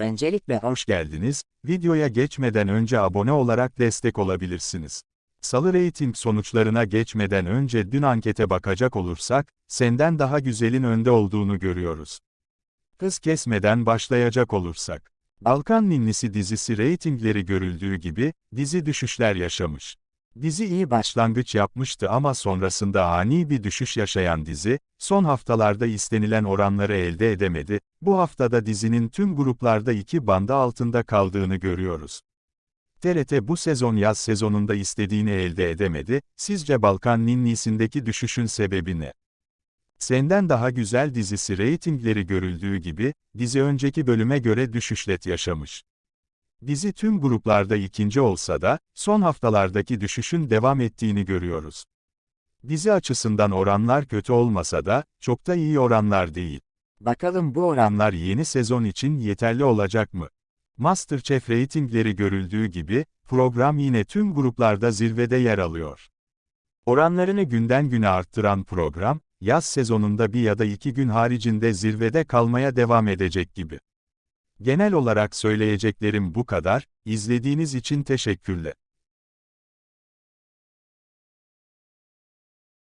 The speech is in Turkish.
Öncelikle Hoş geldiniz. Videoya geçmeden önce abone olarak destek olabilirsiniz. Salı reyting sonuçlarına geçmeden önce dün ankete bakacak olursak, senden daha güzelin önde olduğunu görüyoruz. Hız kesmeden başlayacak olursak. Balkan Ninnisi dizisi reytingleri görüldüğü gibi, dizi düşüşler yaşamış. Dizi iyi başlangıç yapmıştı ama sonrasında ani bir düşüş yaşayan dizi, son haftalarda istenilen oranları elde edemedi, bu haftada dizinin tüm gruplarda iki banda altında kaldığını görüyoruz. TRT bu sezon yaz sezonunda istediğini elde edemedi, sizce Balkan Ninnisi'ndeki düşüşün sebebi ne? Senden Daha Güzel dizisi reytingleri görüldüğü gibi, dizi önceki bölüme göre düşüşlet yaşamış. Dizi tüm gruplarda ikinci olsa da, son haftalardaki düşüşün devam ettiğini görüyoruz. Dizi açısından oranlar kötü olmasa da, çok da iyi oranlar değil. bakalım bu oran Oranlar yeni sezon için yeterli olacak mı? MasterChef reytingleri görüldüğü gibi, program yine tüm gruplarda zirvede yer alıyor. Oranlarını günden güne arttıran program, yaz sezonunda bir ya da iki gün haricinde zirvede kalmaya devam edecek gibi. Genel olarak söyleyeceklerim bu kadar, izlediğiniz için teşekkürler.